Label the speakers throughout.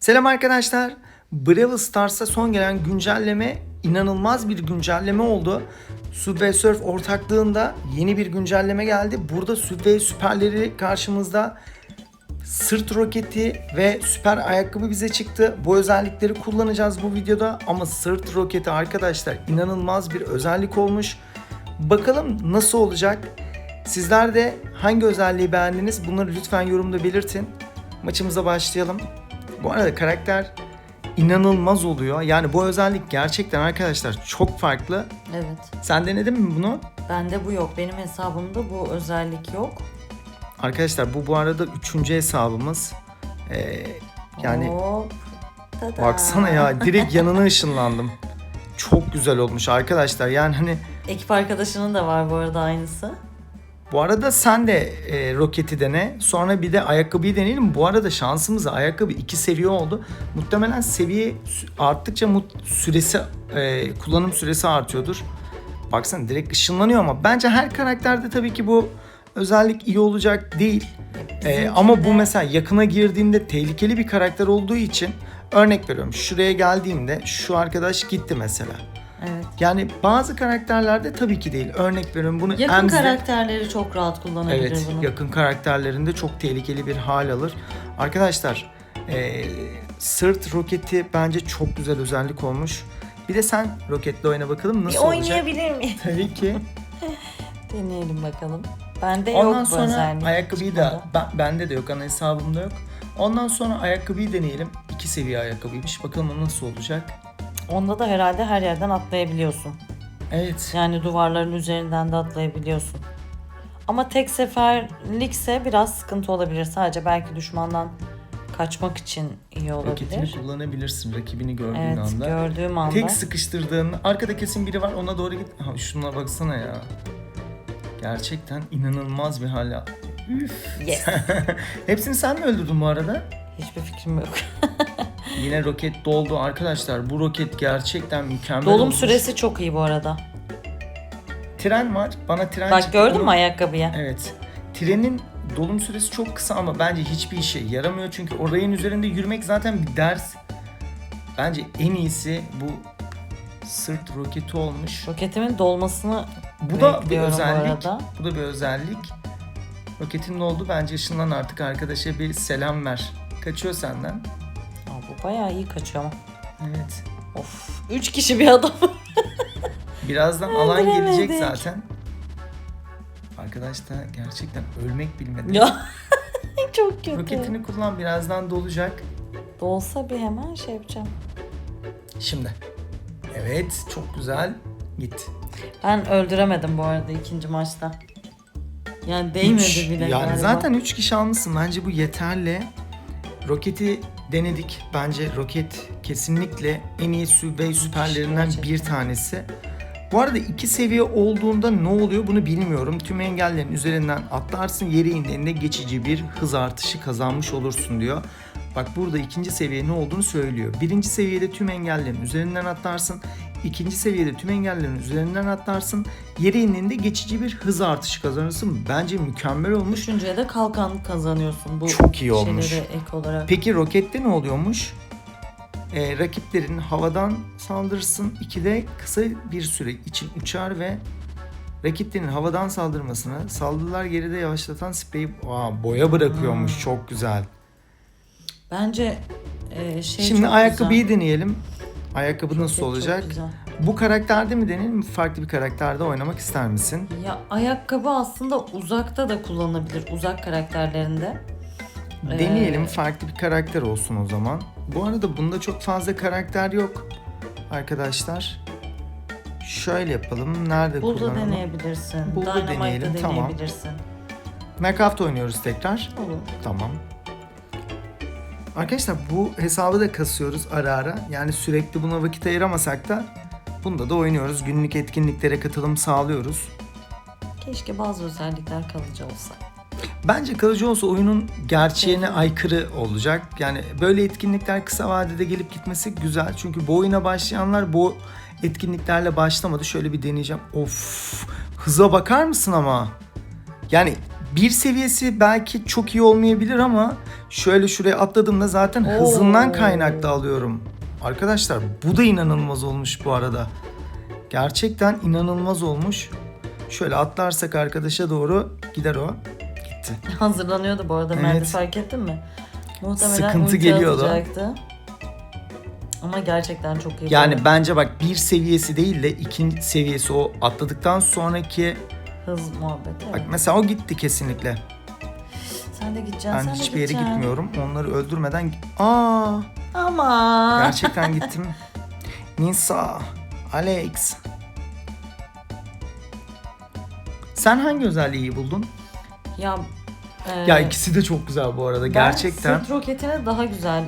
Speaker 1: Selam arkadaşlar. Brawl Stars'a son gelen güncelleme inanılmaz bir güncelleme oldu. Subway Surf ortaklığında yeni bir güncelleme geldi. Burada Subway süperleri karşımızda sırt roketi ve süper ayakkabı bize çıktı. Bu özellikleri kullanacağız bu videoda ama sırt roketi arkadaşlar inanılmaz bir özellik olmuş. Bakalım nasıl olacak? Sizler de hangi özelliği beğendiniz? Bunları lütfen yorumda belirtin. Maçımıza başlayalım. Bu arada karakter inanılmaz oluyor. Yani bu özellik gerçekten arkadaşlar çok farklı.
Speaker 2: Evet.
Speaker 1: Sen denedin mi bunu?
Speaker 2: Bende bu yok. Benim hesabımda bu özellik yok.
Speaker 1: Arkadaşlar bu bu arada üçüncü hesabımız. Ee, yani
Speaker 2: Hop. Tada.
Speaker 1: baksana ya direkt yanına ışınlandım. Çok güzel olmuş arkadaşlar. Yani hani
Speaker 2: Ekip arkadaşının da var bu arada aynısı.
Speaker 1: Bu arada sen de e, roketi dene. Sonra bir de ayakkabıyı deneyelim. Bu arada şansımıza ayakkabı iki seviye oldu. Muhtemelen seviye arttıkça mut- süresi e, kullanım süresi artıyordur. Baksana direkt ışınlanıyor ama bence her karakterde tabii ki bu özellik iyi olacak değil. Ee, ama bu mesela yakına girdiğinde tehlikeli bir karakter olduğu için örnek veriyorum. Şuraya geldiğimde şu arkadaş gitti mesela.
Speaker 2: Evet.
Speaker 1: Yani bazı karakterlerde tabii ki değil. Örnek veriyorum bunu
Speaker 2: Yakın
Speaker 1: Ems'de-
Speaker 2: karakterleri çok rahat kullanabilir
Speaker 1: Evet,
Speaker 2: bunu.
Speaker 1: yakın karakterlerinde çok tehlikeli bir hal alır. Arkadaşlar, e, sırt roketi bence çok güzel özellik olmuş. Bir de sen roketle oyna bakalım
Speaker 2: Bir
Speaker 1: nasıl olacak.
Speaker 2: oynayabilir miyim?
Speaker 1: Tabii ki.
Speaker 2: Deneyelim bakalım. Bende
Speaker 1: Ondan
Speaker 2: yok bu
Speaker 1: sonra
Speaker 2: özellik.
Speaker 1: ayakkabıyı da ben, bende de yok ana hesabımda yok. Ondan sonra ayakkabıyı deneyelim. İki seviye ayakkabıymış. Bakalım o nasıl olacak.
Speaker 2: Onda da herhalde her yerden atlayabiliyorsun.
Speaker 1: Evet.
Speaker 2: Yani duvarların üzerinden de atlayabiliyorsun. Ama tek seferlikse biraz sıkıntı olabilir. Sadece belki düşmandan kaçmak için iyi olabilir.
Speaker 1: kullanabilirsin rakibini gördüğün
Speaker 2: Evet
Speaker 1: anda.
Speaker 2: gördüğüm anda.
Speaker 1: Tek sıkıştırdığın arkada kesin biri var ona doğru git. Ha, şuna baksana ya. Gerçekten inanılmaz bir hal. ya. Üf.
Speaker 2: Yes.
Speaker 1: Hepsini sen mi öldürdün bu arada?
Speaker 2: Hiçbir fikrim yok.
Speaker 1: Yine roket doldu arkadaşlar. Bu roket gerçekten mükemmel
Speaker 2: Dolum
Speaker 1: olmuş.
Speaker 2: süresi çok iyi bu arada.
Speaker 1: Tren var. Bana tren
Speaker 2: Bak
Speaker 1: çıktı.
Speaker 2: gördün mü ayakkabıya?
Speaker 1: Evet. Trenin dolum süresi çok kısa ama bence hiçbir işe yaramıyor. Çünkü o rayın üzerinde yürümek zaten bir ders. Bence en iyisi bu sırt roketi olmuş.
Speaker 2: Roketimin dolmasını
Speaker 1: Bu da bir
Speaker 2: bekliyorum bu
Speaker 1: özellik.
Speaker 2: arada.
Speaker 1: Bu da bir özellik. Roketin ne oldu? Bence ışınlan artık arkadaşa bir selam ver. Kaçıyor senden.
Speaker 2: Bayağı iyi kaçıyor ama.
Speaker 1: Evet.
Speaker 2: Of. Üç kişi bir adam.
Speaker 1: Birazdan alan gelecek zaten. Arkadaş da gerçekten ölmek bilmedi.
Speaker 2: ya. çok kötü.
Speaker 1: Roketini kullan birazdan dolacak.
Speaker 2: Dolsa bir hemen şey yapacağım.
Speaker 1: Şimdi. Evet çok güzel. Git.
Speaker 2: Ben öldüremedim bu arada ikinci maçta. Yani değmedi
Speaker 1: Üç.
Speaker 2: bile
Speaker 1: Yani
Speaker 2: galiba.
Speaker 1: zaten 3 kişi almışsın. Bence bu yeterli. Roketi denedik. Bence roket kesinlikle en iyi Subway süperlerinden bir tanesi. Bu arada iki seviye olduğunda ne oluyor bunu bilmiyorum. Tüm engellerin üzerinden atlarsın yere indiğinde geçici bir hız artışı kazanmış olursun diyor. Bak burada ikinci seviye ne olduğunu söylüyor. Birinci seviyede tüm engellerin üzerinden atlarsın. İkinci seviyede tüm engellerin üzerinden atlarsın. Yere indiğinde geçici bir hız artışı kazanırsın. Bence mükemmel olmuş.
Speaker 2: Üçüncüye de kalkan kazanıyorsun bu
Speaker 1: Çok iyi olmuş.
Speaker 2: ek olarak.
Speaker 1: Peki rokette ne oluyormuş? Ee, rakiplerin havadan saldırırsın. İkide kısa bir süre için uçar ve rakiplerin havadan saldırmasına saldırılar geride yavaşlatan spreyi Aa, boya bırakıyormuş.
Speaker 2: Hmm.
Speaker 1: Çok güzel.
Speaker 2: Bence e, şey
Speaker 1: Şimdi
Speaker 2: çok
Speaker 1: ayakkabıyı
Speaker 2: güzel.
Speaker 1: deneyelim. Ayakkabı nasıl
Speaker 2: Çok
Speaker 1: olacak?
Speaker 2: güzel.
Speaker 1: Bu karakterde mi deneyelim? Farklı bir karakterde oynamak ister misin?
Speaker 2: Ya ayakkabı aslında uzakta da kullanılabilir. Uzak karakterlerinde. Ee,
Speaker 1: Deneyelim farklı bir karakter olsun o zaman. Bu arada bunda çok fazla karakter yok arkadaşlar. Şöyle yapalım. Nerede
Speaker 2: Burada
Speaker 1: kullanalım?
Speaker 2: deneyebilirsin.
Speaker 1: Burada
Speaker 2: Dynamite'da
Speaker 1: deneyelim, tamam.
Speaker 2: deneyebilirsin.
Speaker 1: Minecraft oynuyoruz tekrar.
Speaker 2: Olur.
Speaker 1: Tamam. Arkadaşlar bu hesabı da kasıyoruz ara ara. Yani sürekli buna vakit ayıramasak da bunda da oynuyoruz. Günlük etkinliklere katılım sağlıyoruz.
Speaker 2: Keşke bazı özellikler kalıcı olsa.
Speaker 1: Bence kalıcı olsa oyunun gerçeğine aykırı olacak. Yani böyle etkinlikler kısa vadede gelip gitmesi güzel. Çünkü bu oyuna başlayanlar bu etkinliklerle başlamadı. Şöyle bir deneyeceğim. Of hıza bakar mısın ama? Yani bir seviyesi belki çok iyi olmayabilir ama şöyle şuraya atladığımda zaten hızından
Speaker 2: Oo.
Speaker 1: kaynaklı alıyorum. Arkadaşlar bu da inanılmaz olmuş bu arada. Gerçekten inanılmaz olmuş. Şöyle atlarsak arkadaşa doğru gider o. Gitti.
Speaker 2: Hazırlanıyordu bu arada
Speaker 1: Evet.
Speaker 2: Merve fark ettin mi? Muhtemelen
Speaker 1: Sıkıntı geliyordu.
Speaker 2: atacaktı. Ama gerçekten çok iyi.
Speaker 1: Yani bence bak bir seviyesi değil de ikinci seviyesi o atladıktan sonraki
Speaker 2: hız muhabbeti.
Speaker 1: bak
Speaker 2: evet.
Speaker 1: mesela o gitti kesinlikle.
Speaker 2: Sen de gideceksin.
Speaker 1: Ben
Speaker 2: sen de
Speaker 1: hiçbir yere
Speaker 2: gideceksin.
Speaker 1: gitmiyorum. Onları öldürmeden Aa
Speaker 2: Ama.
Speaker 1: gerçekten gittim. Nisa, Alex. Sen hangi özelliği buldun?
Speaker 2: Ya, e,
Speaker 1: Ya ikisi de çok güzel bu arada
Speaker 2: ben
Speaker 1: gerçekten.
Speaker 2: sırt roketini daha güzel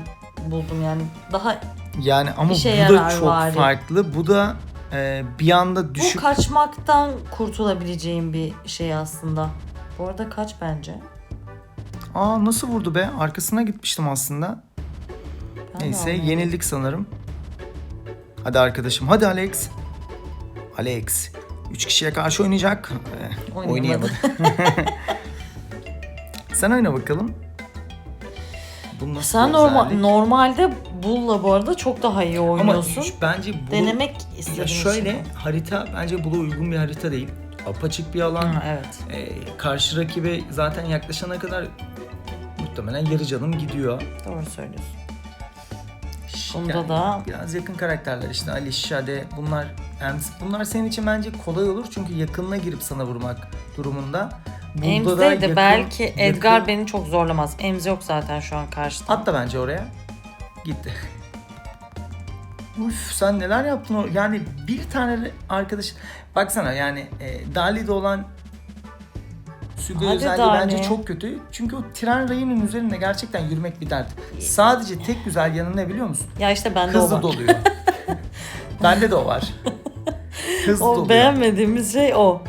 Speaker 2: buldum yani. Daha
Speaker 1: Yani ama
Speaker 2: İşe
Speaker 1: bu da çok
Speaker 2: vari.
Speaker 1: farklı. Bu da e, bir anda
Speaker 2: bu
Speaker 1: düşük.
Speaker 2: kaçmaktan kurtulabileceğim bir şey aslında. Bu arada kaç bence?
Speaker 1: Aa nasıl vurdu be? Arkasına gitmiştim aslında.
Speaker 2: Ben
Speaker 1: Neyse yenildik sanırım. Hadi arkadaşım hadi Alex. Alex. Üç kişiye karşı oynayacak. Ee, oynayamadı. Sen oyna bakalım. Bu nasıl
Speaker 2: Sen
Speaker 1: bir
Speaker 2: normal
Speaker 1: özellik?
Speaker 2: normalde Bull'la bu arada çok daha iyi
Speaker 1: Ama
Speaker 2: oynuyorsun.
Speaker 1: şu- bence bu
Speaker 2: Denemek istedim.
Speaker 1: ya şöyle harita bence buna uygun bir harita değil. Apaçık bir alan.
Speaker 2: Ha, evet.
Speaker 1: Ee, karşı rakibe zaten yaklaşana kadar muhtemelen yarı canım gidiyor.
Speaker 2: Doğru söylüyorsun. Bunda da
Speaker 1: biraz yakın karakterler işte Ali Şade bunlar yani bunlar senin için bence kolay olur çünkü yakınına girip sana vurmak durumunda. Burada da
Speaker 2: Emz'de de
Speaker 1: yakın-
Speaker 2: belki Edgar
Speaker 1: yakın-
Speaker 2: beni çok zorlamaz. Emz yok zaten şu an karşıda.
Speaker 1: At da bence oraya. Gitti. Uf sen neler yaptın o yani bir tane arkadaş baksana yani e, Dali'de olan Sübe
Speaker 2: Hadi
Speaker 1: özelliği
Speaker 2: Dali.
Speaker 1: bence çok kötü. Çünkü o tren rayının üzerinde gerçekten yürümek bir dert. Sadece tek güzel yanı ne biliyor musun?
Speaker 2: Ya işte bende o
Speaker 1: Hızlı
Speaker 2: var.
Speaker 1: doluyor. Bende de o var. Hızlı
Speaker 2: O
Speaker 1: doluyor.
Speaker 2: beğenmediğimiz şey o.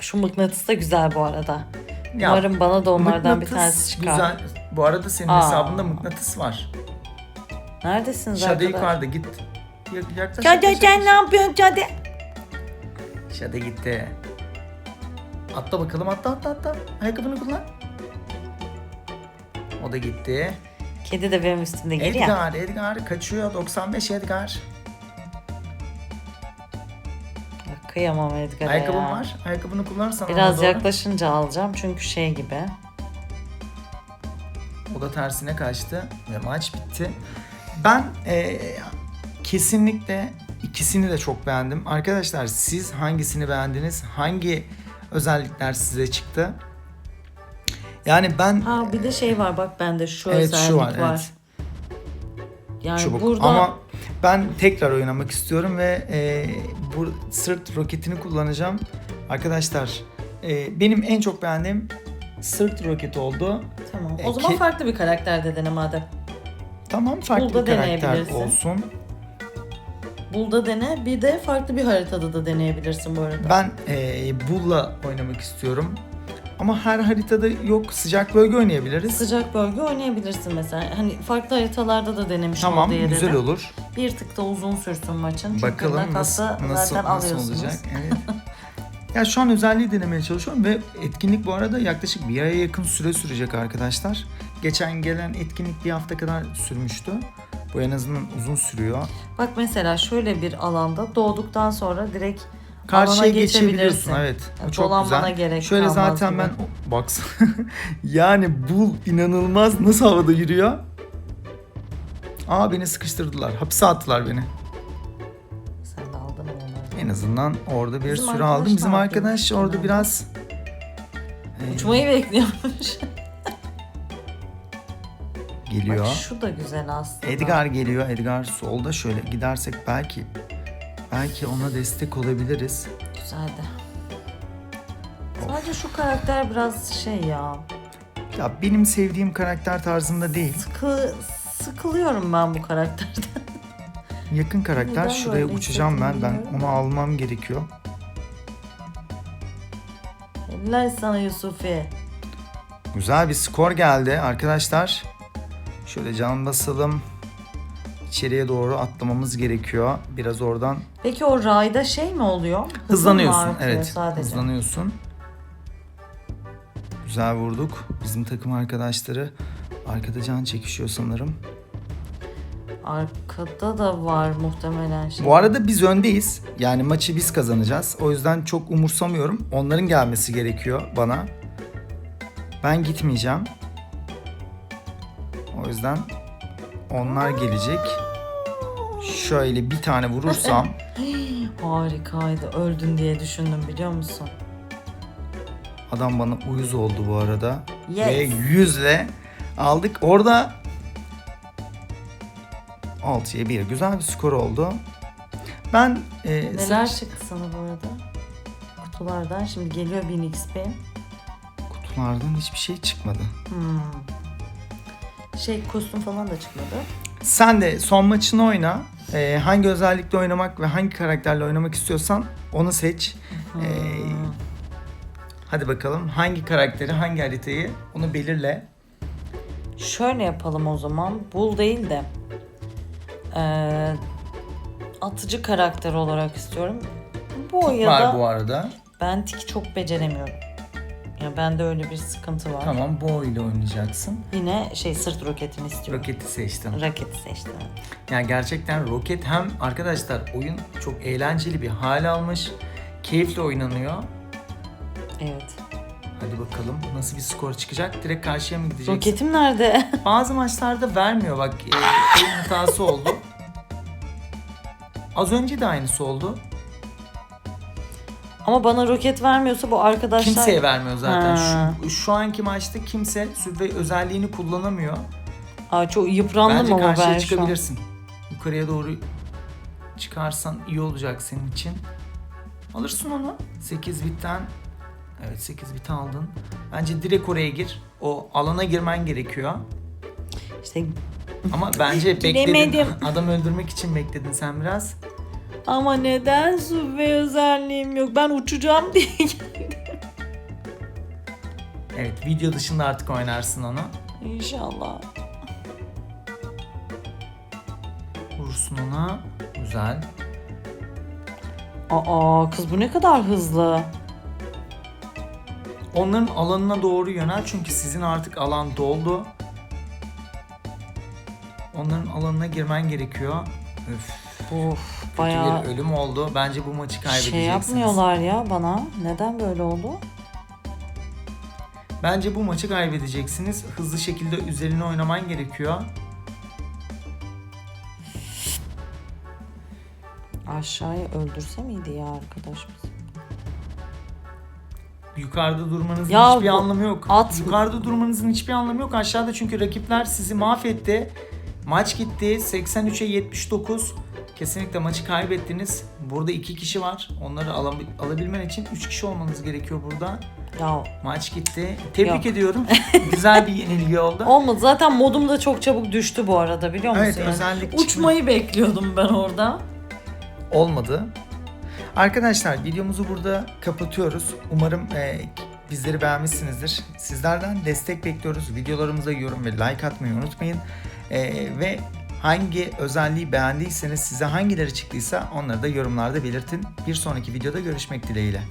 Speaker 2: Şu mıknatıs da güzel bu arada.
Speaker 1: Ya,
Speaker 2: Umarım bana da onlardan bir tanesi çıkar.
Speaker 1: Güzel. Bu arada senin
Speaker 2: Aa.
Speaker 1: hesabında mıknatıs var.
Speaker 2: Neredesiniz
Speaker 1: Şade
Speaker 2: arkadaş?
Speaker 1: yukarıda git. Ya- Yaklaş. Yaklaş,
Speaker 2: sen ne yapıyorsun Cade?
Speaker 1: Şade gitti. Atla bakalım atla atla atla. Ayakkabını kullan. O da gitti.
Speaker 2: Kedi de benim üstümde geliyor.
Speaker 1: Edgar, Edgar kaçıyor. 95 Edgar.
Speaker 2: Kıyamam Edgar'a
Speaker 1: Ayakkabın
Speaker 2: ya.
Speaker 1: var. Ayakkabını kullanırsan ona
Speaker 2: Biraz
Speaker 1: doğru.
Speaker 2: yaklaşınca alacağım çünkü şey gibi.
Speaker 1: O da tersine kaçtı ve maç bitti. Ben eee, kesinlikle ikisini de çok beğendim. Arkadaşlar siz hangisini beğendiniz? Hangi özellikler size çıktı? Yani ben
Speaker 2: Ha bir de şey var bak bende şu
Speaker 1: Evet,
Speaker 2: özellik
Speaker 1: şu
Speaker 2: var.
Speaker 1: var, evet.
Speaker 2: Yani
Speaker 1: çubuk
Speaker 2: burada
Speaker 1: ama ben tekrar oynamak istiyorum ve eee, bu sırt roketini kullanacağım. Arkadaşlar eee, benim en çok beğendiğim sırt roketi oldu.
Speaker 2: tamam.
Speaker 1: E,
Speaker 2: O zaman
Speaker 1: ki-
Speaker 2: farklı bir karakter de dene madem.
Speaker 1: Tamam farklı
Speaker 2: Burada
Speaker 1: bir karakter
Speaker 2: deneyebilirsin.
Speaker 1: olsun.
Speaker 2: Bulda dene bir de farklı bir haritada da deneyebilirsin bu arada.
Speaker 1: Ben eee Bull'la oynamak istiyorum. Ama her haritada yok sıcak bölge oynayabiliriz.
Speaker 2: Sıcak bölge oynayabilirsin mesela. Hani farklı haritalarda da denemiş
Speaker 1: tamam
Speaker 2: ol diye
Speaker 1: güzel
Speaker 2: dedim.
Speaker 1: olur.
Speaker 2: Bir tık da uzun sürsün maçın. Çünkü
Speaker 1: Bakalım nasıl nasıl,
Speaker 2: zaten
Speaker 1: nasıl
Speaker 2: alıyorsunuz.
Speaker 1: olacak. Evet. ya şu an özelliği denemeye çalışıyorum ve etkinlik bu arada yaklaşık bir aya yakın süre sürecek arkadaşlar. Geçen gelen etkinlik bir hafta kadar sürmüştü. Bu en azından uzun sürüyor.
Speaker 2: Bak mesela şöyle bir alanda doğduktan sonra direkt
Speaker 1: Karşıya
Speaker 2: alana geçebilirsin.
Speaker 1: evet. O çok
Speaker 2: dolanmana
Speaker 1: güzel.
Speaker 2: gerek
Speaker 1: Şöyle
Speaker 2: kalmaz
Speaker 1: zaten
Speaker 2: gibi.
Speaker 1: ben baksana yani Bull inanılmaz nasıl havada yürüyor. Aa beni sıkıştırdılar. Hapse attılar beni.
Speaker 2: Sen de aldın onları.
Speaker 1: En azından orada bir
Speaker 2: Bizim
Speaker 1: süre
Speaker 2: arkadaş
Speaker 1: aldım. Bizim
Speaker 2: ne
Speaker 1: arkadaş orada
Speaker 2: genelde?
Speaker 1: biraz e,
Speaker 2: Uçmayı bekliyormuş.
Speaker 1: geliyor.
Speaker 2: Bak şu da güzel aslında.
Speaker 1: Edgar geliyor. Edgar solda şöyle gidersek belki belki ona destek olabiliriz.
Speaker 2: Güzeldi. Sadece şu karakter biraz şey ya.
Speaker 1: Ya benim sevdiğim karakter tarzında değil.
Speaker 2: Sıkı, sıkılıyorum ben bu karakterden.
Speaker 1: Yakın karakter
Speaker 2: Neden
Speaker 1: şuraya
Speaker 2: böyle
Speaker 1: uçacağım ben. Ben
Speaker 2: bilmiyorum
Speaker 1: onu almam gerekiyor.
Speaker 2: Helal sana Yusufi.
Speaker 1: Güzel bir skor geldi arkadaşlar. Şöyle can basalım. İçeriye doğru atlamamız gerekiyor. Biraz oradan
Speaker 2: Peki o rayda şey mi oluyor? Hızın mı
Speaker 1: hızlanıyorsun.
Speaker 2: artıyor
Speaker 1: Evet.
Speaker 2: Sadece.
Speaker 1: Hızlanıyorsun. Güzel vurduk. Bizim takım arkadaşları arkada can çekişiyor sanırım.
Speaker 2: Arkada da var muhtemelen şey.
Speaker 1: Bu arada biz öndeyiz. Yani maçı biz kazanacağız. O yüzden çok umursamıyorum. Onların gelmesi gerekiyor bana. Ben gitmeyeceğim. O yüzden onlar gelecek. Şöyle bir tane vurursam
Speaker 2: Harikaydı. Öldün diye düşündüm biliyor musun?
Speaker 1: adam bana uyuz oldu bu arada.
Speaker 2: Yes.
Speaker 1: Ve yüzle aldık. Orada 6'ya 1 güzel bir skor oldu. Ben e,
Speaker 2: Neler
Speaker 1: sen-
Speaker 2: çıktı sana bu arada? Kutulardan şimdi geliyor 1000 XP.
Speaker 1: kutulardan hiçbir şey çıkmadı.
Speaker 2: Hmm. Şey kostüm falan da çıkmadı.
Speaker 1: Sen de son maçını oyna. Ee, hangi özellikle oynamak ve hangi karakterle oynamak istiyorsan onu seç. Ee, hadi bakalım hangi karakteri, hangi haritayı onu belirle.
Speaker 2: Şöyle yapalım o zaman. Bul değil de eee, atıcı karakter olarak istiyorum. Bu ya
Speaker 1: Var
Speaker 2: da
Speaker 1: bu arada.
Speaker 2: ben tik çok beceremiyorum. Ya bende öyle bir sıkıntı var.
Speaker 1: Tamam bu ile oynayacaksın.
Speaker 2: Yine şey sırt roketini istiyorum.
Speaker 1: Roketi seçtin.
Speaker 2: Raketi seçtim.
Speaker 1: Yani gerçekten roket hem arkadaşlar oyun çok eğlenceli bir hal almış. Keyifle oynanıyor.
Speaker 2: Evet.
Speaker 1: Hadi bakalım nasıl bir skor çıkacak. Direkt karşıya mı gideceksin?
Speaker 2: Roketim nerede?
Speaker 1: Bazı maçlarda vermiyor bak. E, oyun hatası oldu. Az önce de aynısı oldu.
Speaker 2: Ama bana roket vermiyorsa bu arkadaşlar...
Speaker 1: Kimseye vermiyor zaten.
Speaker 2: Ha.
Speaker 1: Şu, şu anki maçta kimse süre özelliğini kullanamıyor.
Speaker 2: Aa, çok yıprandım
Speaker 1: Bence
Speaker 2: ama
Speaker 1: karşıya
Speaker 2: ben şu an.
Speaker 1: çıkabilirsin. Yukarıya doğru çıkarsan iyi olacak senin için. Alırsın onu. 8 bitten. Evet 8 bit aldın. Bence direkt oraya gir. O alana girmen gerekiyor.
Speaker 2: İşte
Speaker 1: Ama bence bekledin. Adam öldürmek için bekledin sen biraz.
Speaker 2: Ama neden su ve özelliğim yok? Ben uçacağım diye
Speaker 1: Evet video dışında artık oynarsın onu.
Speaker 2: İnşallah.
Speaker 1: Vurursun ona. Güzel.
Speaker 2: Aa kız bu ne kadar hızlı.
Speaker 1: Onların alanına doğru yönel çünkü sizin artık alan doldu. Onların alanına girmen gerekiyor. Öf,
Speaker 2: Of bayağı
Speaker 1: bir ölüm oldu. Bence bu maçı kaybedeceksiniz.
Speaker 2: şey yapmıyorlar ya bana. Neden böyle oldu?
Speaker 1: Bence bu maçı kaybedeceksiniz. Hızlı şekilde üzerine oynaman gerekiyor.
Speaker 2: Aşağıya öldürse miydi ya arkadaş?
Speaker 1: Yukarıda durmanızın
Speaker 2: Ya
Speaker 1: hiçbir anlamı yok.
Speaker 2: at-
Speaker 1: Yukarıda durmanızın hiçbir anlamı yok. Aşağıda çünkü rakipler sizi mahvetti. Maç gitti 83'e 79. Kesinlikle maçı kaybettiniz. Burada iki kişi var. Onları alabil- alabilmen için 3 kişi olmanız gerekiyor burada.
Speaker 2: Ya
Speaker 1: Maç gitti. Tebrik
Speaker 2: Yok.
Speaker 1: ediyorum. Güzel bir yenilgi oldu.
Speaker 2: olmadı. Zaten modum da çok çabuk düştü bu arada biliyor musun?
Speaker 1: Evet,
Speaker 2: yani?
Speaker 1: özellik çıkma-
Speaker 2: Uçmayı bekliyordum ben orada.
Speaker 1: olmadı. Arkadaşlar videomuzu burada kapatıyoruz. Umarım e, bizleri beğenmişsinizdir. Sizlerden destek bekliyoruz. Videolarımıza yorum ve like atmayı unutmayın. E, ve hangi özelliği beğendiyseniz size hangileri çıktıysa onları da yorumlarda belirtin. Bir sonraki videoda görüşmek dileğiyle.